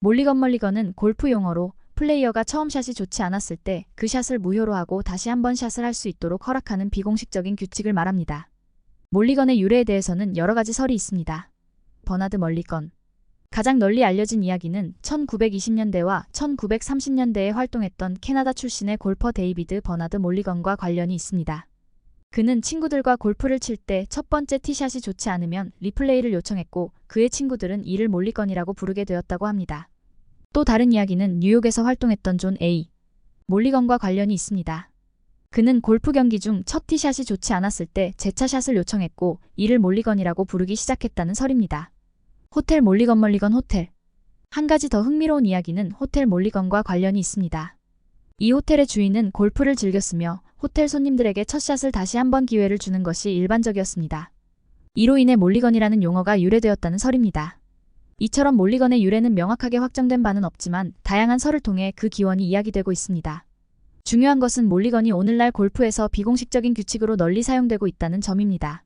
몰리건 멀리건은 골프 용어로 플레이어가 처음 샷이 좋지 않았을 때 그 샷을 무효로 하고 다시 한 번 샷을 할 수 있도록 허락하는 비공식적인 규칙을 말합니다. 몰리건의 유래에 대해서는 여러 가지 설이 있습니다. 버나드 멀리건 가장 널리 알려진 이야기는 1920년대와 1930년대에 활동했던 캐나다 출신의 골퍼 데이비드 버나드 몰리건과 관련이 있습니다. 그는 친구들과 골프를 칠 때 첫 번째 티샷이 좋지 않으면 리플레이를 요청했고 그의 친구들은 이를 몰리건이라고 부르게 되었다고 합니다. 또 다른 이야기는 뉴욕에서 활동했던 존 A. 몰리건과 관련이 있습니다. 그는 골프 경기 중 첫 티샷이 좋지 않았을 때 재차샷을 요청했고 이를 몰리건이라고 부르기 시작했다는 설입니다. 호텔 몰리건 멀리건 호텔 한 가지 더 흥미로운 이야기는 호텔 몰리건과 관련이 있습니다. 이 호텔의 주인은 골프를 즐겼으며 호텔 손님들에게 첫 샷을 다시 한번 기회를 주는 것이 일반적이었습니다. 이로 인해 몰리건이라는 용어가 유래되었다는 설입니다. 이처럼 몰리건의 유래는 명확하게 확정된 바는 없지만 다양한 설을 통해 그 기원이 이야기되고 있습니다. 중요한 것은 몰리건이 오늘날 골프에서 비공식적인 규칙으로 널리 사용되고 있다는 점입니다.